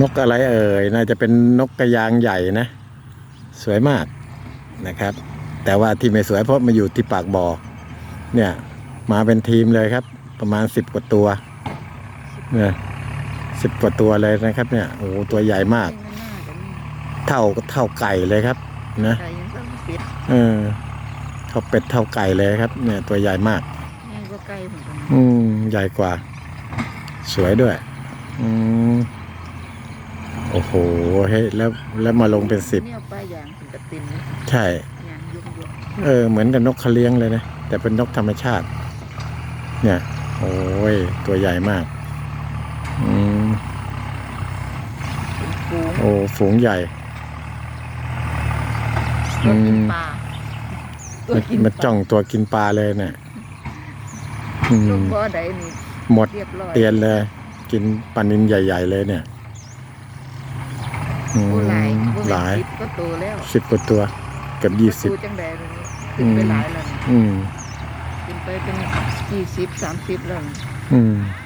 นกอะไรเอ่ยน่าจะเป็นนกกระยางใหญ่นะ สวยมากนะครับ แต่ว่าที่ไม่สวยเพราะมาอยู่ที่ปากบ่อเนี่ย มาเป็นทีมเลยครับ ประมาณสิบกว่าตัวเนี่ยสิบกว่าตัวเลยนะครับ เนี่ยโอ้โหตัวใหญ่มาก เท่าเท่าไก่เลยครับ นะไก่ยังต้องปิดเออเท่าเป็ดเท่าไก่เลยครับ เนี่ย ตัวใหญ่มากนี่ก็ไก่เหมือนกันอืมใหญ่กว่า สวยด้วย อืม โอ้โหเฮ้ยแล้วแล้วมาลงเป็นสิบเนี่ยปลาอย่างเป็นกระตินใช่อย่างยุ่งยุ่งเออเหมือนกับนกเขาเลี้ยงเลยนะแต่เป็นนกธรรมชาติ เนี่ย โอ้ยตัวใหญ่มากอืมเป็นฟูงโอ้ฝูงใหญ่ตัวกินอืมปลาตัวมันกินมันจ้องตัวกินปลาเลยเนี่ยอืลมงบ่อใดนี่หมดเรียบร้อยเตียนเลย กินปลานินใหญ่ ๆ เลยเนี่ย อืโอ้หลายมบ่หลายแม่นสิบก็โตแล้วสิบกว่าตัวเกือบยี่สิบประตูจังใดเลยนี่ขึ้นไปหลายแล้วนี่อืม ขึ้นไปเป็นยี่สิบสามสิบแล้วนี่อืมอ